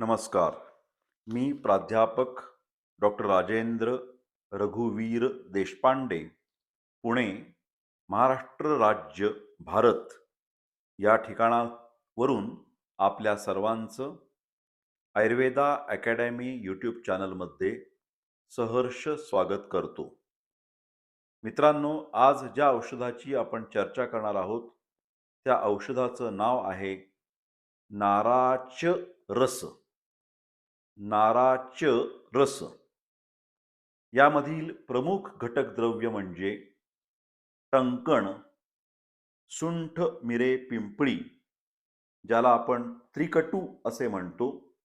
नमस्कार. मी प्राध्यापक डॉक्टर राजेंद्र रघुवीर देशपांडे पुणे महाराष्ट्र राज्य भारत. या ठिकाणावरून आपल्या सर्वांचं आयुर्वेदा अकॅडमी यूट्यूब चॅनलमध्ये सहर्ष स्वागत करतो. मित्रांनो आज ज्या औषधाची आपण चर्चा करणार आहोत त्या औषधाचं नाव आहे नाराच रस. नाराच रस. यामधील प्रमुख घटक द्रव्य म्हणजे टंकण सुंठ मिरे पिंपळी ज्याला आपण त्रिकटू असे म्हणतो.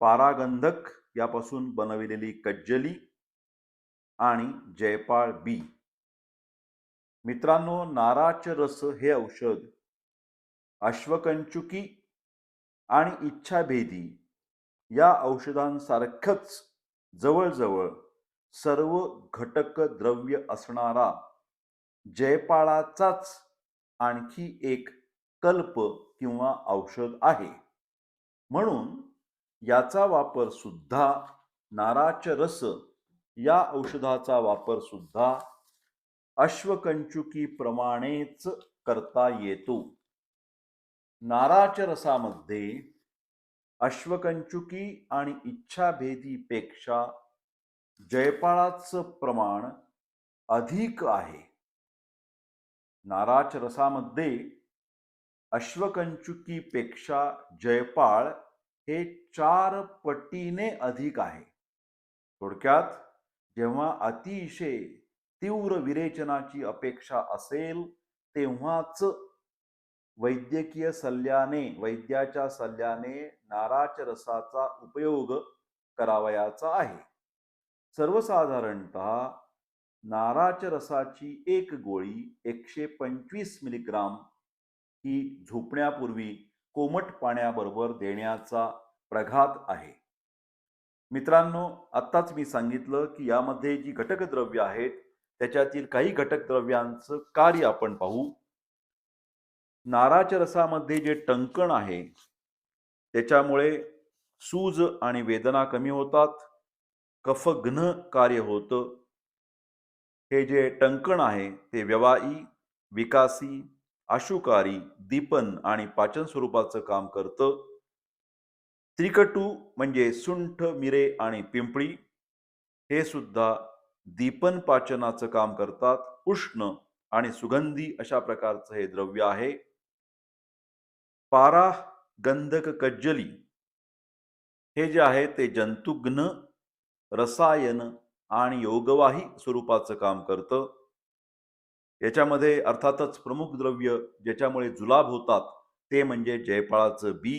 पारागंधक यापासून बनविलेली कज्जली आणि जयपाळ बी. मित्रांनो नाराच रस हे औषध अश्वकंचुकी आणि इच्छाभेदी या औषधांसारखंच जवळजवळ सर्व घटक द्रव्य असणारा जयपाळाचाच आणखी एक कल्प किंवा औषध आहे. म्हणून याचा वापर सुद्धा नाराच रस या औषधाचा वापर सुद्धा अश्वकंचुकी प्रमाणेच करता येतो. नाराच रसामध्ये अश्वकंचुकी आणि इच्छाभेदीपेक्षा जयपाळाचं प्रमाण अधिक आहे. नाराच रसामध्ये अश्वकंचुकीपेक्षा जयपाळ हे चार पटीने अधिक आहे. थोडक्यात जेव्हा अतिशय तीव्र विरेचनाची अपेक्षा असेल तेव्हाच वैद्यकीय सल्ल्याने वैद्याच्या सल्ल्याने नाराच रसाचा उपयोग करावयाचा आहे. सर्वसाधारणतः नाराच रसाची एक गोळी एकशे पंचवीस मिलीग्राम ही झोपण्यापूर्वी कोमट पाण्याबरोबर देण्याचा प्रघात आहे. मित्रांनो आत्ताच मी सांगितलं की यामध्ये जी घटकद्रव्य आहेत त्याच्यातील काही घटकद्रव्यांचं कार्य आपण पाहू. नाराच्या रसामध्ये जे टंकण आहे त्याच्यामुळे सूज आणि वेदना कमी होतात कफघ्न कार्य होतं. हे जे टंकण आहे ते व्यवाई विकासी आशुकारी दीपन आणि पाचन स्वरूपाचं काम करतं. त्रिकटू म्हणजे सुंठ मिरे आणि पिंपळी हे सुद्धा दीपन पाचनाचं काम करतात. उष्ण आणि सुगंधी अशा प्रकारचं हे द्रव्य आहे. पारा गंधक कज्जली. हे जे आहे ते जंतुघ्न रसायन आणि योगवाही स्वरूपाचं काम करतं. याच्यामध्ये अर्थातच प्रमुख द्रव्य ज्याच्यामुळे जुलाब होतात ते म्हणजे जयपाळाचं बी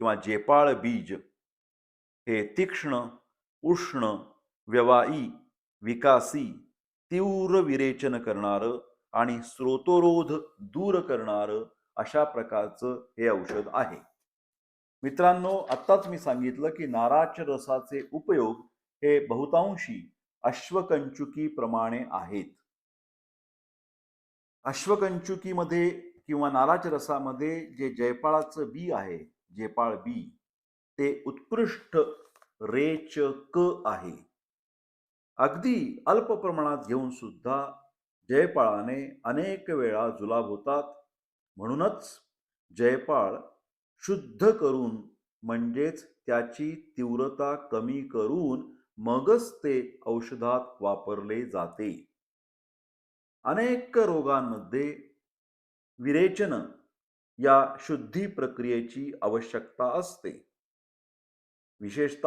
किंवा जेपाळ बीज. हे तीक्ष्ण उष्ण व्यवाई विकासी तीव्र विरेचन करणारं आणि स्रोतोरोध दूर करणारं अशा प्रकारचं हे औषध आहे. मित्रांनो आत्ताच मी सांगितलं की नाराज रसाचे उपयोग हे बहुतांशी अश्वकंचुकी प्रमाणे आहेत. अश्वकंचुकीमध्ये किंवा नाराज रसामध्ये जे जयपाळाचं बी आहे जयपाळ बी ते उत्कृष्ट रेचक आहे. अगदी अल्प प्रमाणात घेऊन सुद्धा जयपाळाने अनेक वेळा जुलाब होतात म्हणूनच जयपाळ शुद्ध करून म्हणजेच त्याची तीव्रता कमी करून मगच ते औषधात वापरले जाते. अनेक रोगांमध्ये विरेचन या शुद्धी प्रक्रियेची आवश्यकता असते. विशेषत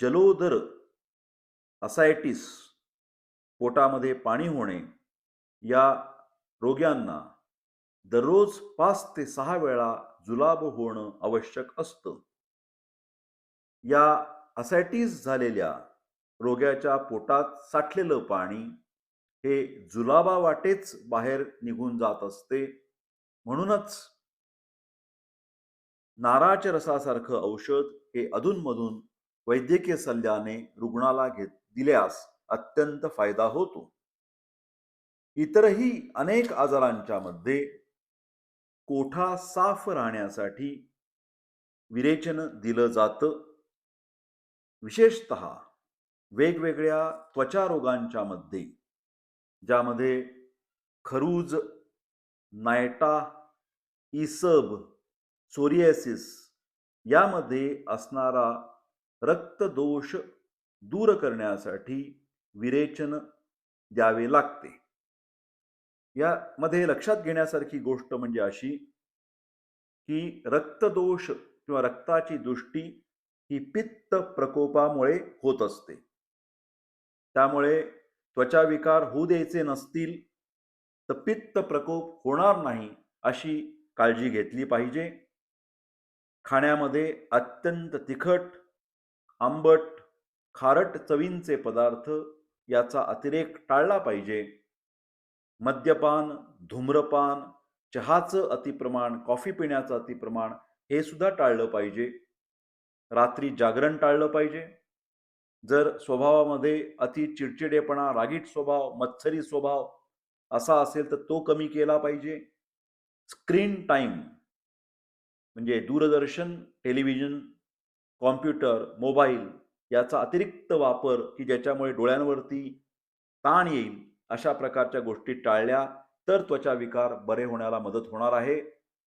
जलोदर असायटिस पोटामध्ये पाणी होणे या रोग्यांना दररोज पाच ते सहा वेळा जुलाब होणं आवश्यक असतं. या असायटिस झालेल्या रोग्याच्या पोटात साठलेलं पाणी हे जुलाबा वाटेच बाहेर निघून जात असते. म्हणूनच नाराच्या रसासारखं औषध हे अधूनमधून वैद्यकीय सल्ल्याने रुग्णाला घेत दिल्यास अत्यंत फायदा होतो. इतरही अनेक आजारांच्या मध्ये कोठा साफ राहण्यासाठी विरेचन दिलं जातं? विशेषत वेगवेगळ्या त्वचारोगांच्या मध्ये ज्यामध्ये खरूज नायटा इसब सोरिएसिस यामध्ये असणारा रक्तदोष दूर करण्यासाठी विरेचन द्यावे लागते. यामध्ये लक्षात घेण्यासारखी गोष्ट म्हणजे अशी की रक्तदोष किंवा रक्ताची दृष्टी ही पित्त प्रकोपामुळे होत असते. त्यामुळे त्वचा विकार होऊ द्यायचे नसतील तर पित्त प्रकोप होणार नाही अशी काळजी घेतली पाहिजे. खाण्यामध्ये अत्यंत तिखट आंबट खारट चवींचे पदार्थ याचा अतिरेक टाळला पाहिजे. मद्यपान धूम्रपान चहाचं अतिप्रमाण कॉफी पिण्याचं अतिप्रमाण हे सुद्धा टाळलं पाहिजे. रात्री जागरण टाळलं पाहिजे. जर स्वभावामध्ये अति चिडचिडेपणा रागीट स्वभाव मत्सरी स्वभाव असा असेल तर तो कमी केला पाहिजे. स्क्रीन टाईम म्हणजे दूरदर्शन टेलिव्हिजन कॉम्प्युटर मोबाईल याचा अतिरिक्त वापर की ज्याच्यामुळे डोळ्यांवरती ताण येईल अशा प्रकारच्या गोष्टी टाळल्या तर त्वचा विकार बरे होण्याला मदत होणार आहे.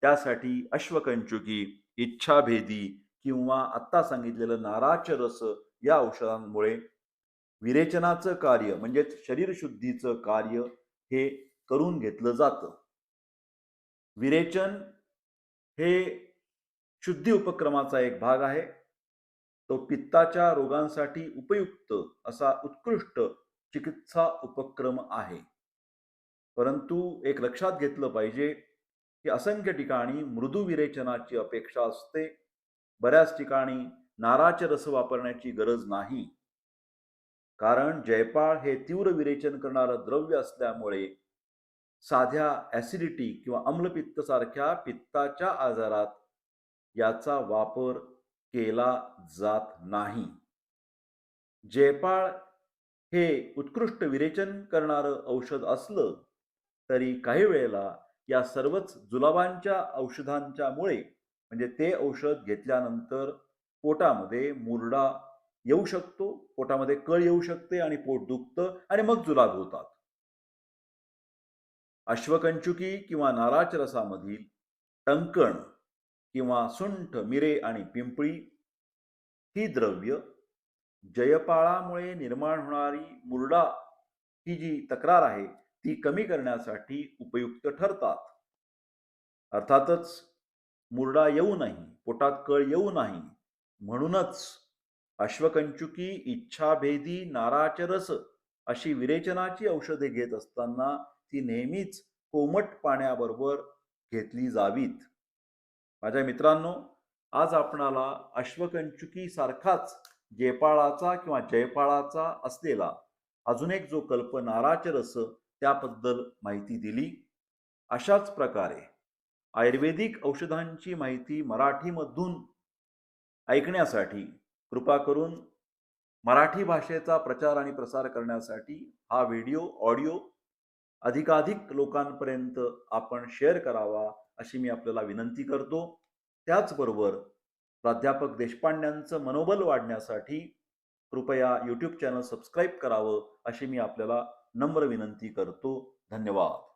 त्यासाठी अश्वकंचुकी इच्छाभेदी किंवा आत्ता सांगितलेलं नाराच रस या औषधांमुळे विरेचनाचं कार्य म्हणजेच शरीर शुद्धीचं कार्य हे करून घेतलं जातं. विरेचन हे शुद्धी उपक्रमाचा एक भाग आहे. तो पित्ताच्या रोगांसाठी उपयुक्त असा उत्कृष्ट चिकित्सा उपक्रम आहे. परंतु एक लक्षात घेतलं पाहिजे की असंख्य ठिकाणी मृदू विरेचनाची अपेक्षा असते. बऱ्याच ठिकाणी नाराचे रस वापरण्याची गरज नाही. कारण जयपाळ हे तीव्र विरेचन करणारं द्रव्य असल्यामुळे साध्या ॲसिडिटी किंवा अम्लपित्त सारख्या पित्ताच्या आजारात याचा वापर केला जात नाही. जयपाळ हे उत्कृष्ट विरेचन करणारं औषध असलं तरी काही वेळेला या सर्वच जुलाबांच्या औषधांच्यामुळे म्हणजे ते औषध घेतल्यानंतर पोटामध्ये मुरडा येऊ शकतो पोटामध्ये कळ येऊ शकते आणि पोट दुखतं आणि मग जुलाब होतात. अश्वकंचुकी किंवा नाराच रसामधील टंकण किंवा सुंठ मिरे आणि पिंपळी ही द्रव्य जयपाळामुळे निर्माण होणारी मुरडा ही जी तक्रार आहे ती कमी करण्यासाठी उपयुक्त ठरतात. अर्थातच मुरडा येऊ नाही पोटात कळ येऊ नाही म्हणूनच अश्वकंचुकी इच्छाभेदी नाराचरस अशी विरेचनाची औषधे घेत असताना ती नेहमीच कोमट पाण्याबरोबर घेतली जावीत. माझ्या मित्रांनो आज आपणाला अश्वकंचुकी सारखाच जयपाळाचा किंवा जयपाळाचा असलेला अजून एक जो कल्प नाराचरस त्याबद्दल माहिती दिली. अशाच प्रकारे आयुर्वेदिक औषधांची माहिती मराठीमधून ऐकण्यासाठी कृपा करून मराठी भाषेचा प्रचार आणि प्रसार करण्यासाठी हा व्हिडिओ ऑडिओ अधिकाधिक लोकांपर्यंत आपण शेअर करावा अशी मी आपल्याला विनंती करतो. त्याचबरोबर प्राध्यापक देशपांड्यांचं मनोबल वाढण्यासाठी कृपया यूट्यूब चॅनल सबस्क्राईब करावं अशी मी आपल्याला नम्र विनंती करतो. धन्यवाद.